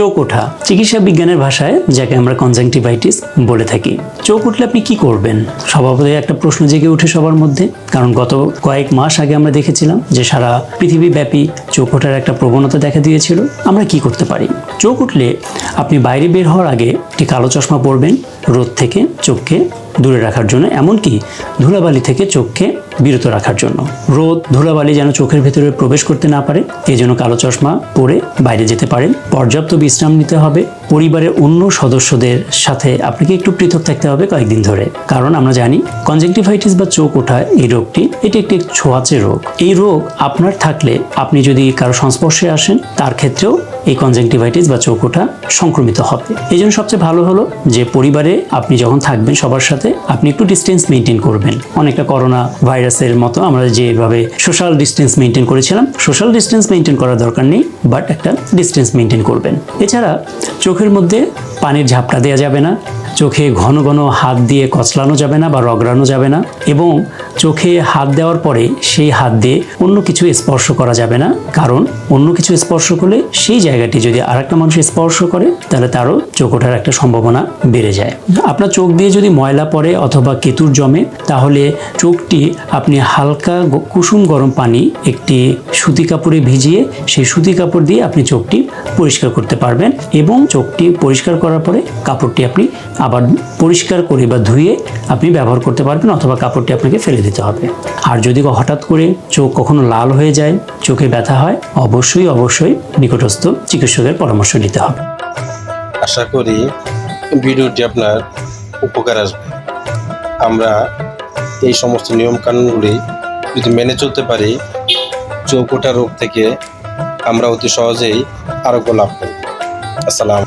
চোখ ওঠা চিকিৎসা বিজ্ঞানের ভাষায়, যাকে আমরা কনজাংটিভাইটিস বলে থাকি। চোখ উঠলে আপনি কি করবেন? স্বভাবতই একটা প্রশ্ন জেগে ওঠে সবার মধ্যে, কারণ গত কয়েক মাস আগে আমরা দেখেছিলাম যে সারা পৃথিবীব্যাপী চোখ ওঠার একটা প্রবণতা দেখা দিয়েছিল। আমরা কি করতে পারি? চোখ উঠলে আপনি বাইরে বের হওয়ার আগে একটি কালো চশমা পরবেন, রোদ থেকে চোখকে দূরে রাখার জন্য, এমনকি ধুলাবালি থেকে চোখকে বিরত রাখার জন্য। রোদ, ধুলাবালি যেন চোখের ভেতরে প্রবেশ করতে না পারে এই জন্য কালো চশমা পরে বাইরে যেতে পারেন পর্যাপ্ত বিশ্রাম নিতে হবে। পরিবারের অন্য সদস্যদের সাথে আপনাকে একটু পৃথক থাকতে হবে কয়েকদিন ধরে। কারণ আমরা জানি কনজেক্টিভাইটিস বা চোখ ওঠা এই রোগটি, এটি একটি ছোঁয়াচে রোগ। এই রোগ আপনার থাকলে আপনি যদি কারও সংস্পর্শে আসেন, তার ক্ষেত্রেও এই কনজেক্টিভাইটিস বা চোখ ওঠা সংক্রমিত হবে। এই জন্য সবচেয়ে ভালো হলো যে পরিবারে আপনি যখন থাকবেন সবার সাথে আপনি একটু ডিস্টেন্স মেনটেন করবেন। অনেকটা করোনা ভাইরাসের মতো আমরা যেভাবে সোশ্যাল ডিস্টেন্স মেনটেন করেছিলাম সোশ্যাল ডিস্টেন্স মেনটেন করার দরকার নেই বাট একটা ডিস্টেন্স মেনটেন করবেন। এছাড়া চোখের মধ্যে পানির ঝাপটা দেওয়া যাবে না চোখে ঘন ঘন হাত দিয়ে কচলানো যাবে না বা রগড়ানো যাবে না এবং চোখে হাত দেওয়ার পরে সেই হাত দিয়ে অন্য কিছু স্পর্শ করা যাবে না। কারণ অন্য কিছু স্পর্শ করলে সেই জায়গাটি যদি আরেকটা মানুষ স্পর্শ করে, তাহলে তারও চোখ ওঠার একটা সম্ভাবনা বেড়ে যায়। আপনার চোখ দিয়ে যদি ময়লা পড়ে অথবা কেতুর জমে, তাহলে চোখটি আপনি হালকা কুসুম গরম পানি, একটি সুতি কাপড়ে ভিজিয়ে সেই সুতি কাপড় দিয়ে আপনি চোখটি পরিষ্কার করতে পারবেন এবং চোখটি পরিষ্কার করার পরে কাপড়টি আপনি আবার পরিষ্কার করে বা ধুয়ে আপনি ব্যবহার করতে পারবেন অথবা কাপড়টি আপনাকে ফেলে দিতে হবে। আর যদি হঠাৎ করে চোখ কখনো লাল হয়ে যায়, চোখে ব্যথা হয়, অবশ্যই অবশ্যই নিকটস্থ চিকিৎসকের পরামর্শ নিতে হবে। আশা করি ভিডিওটি আপনার উপকার আসবে। আমরা এই সমস্ত নিয়ম কানুনগুলি যদি মেনে চলতে পারি চৌকোটা রোগ থেকে আমরা অতি সহজেই আরোগ্য লাভ করি আসসালাম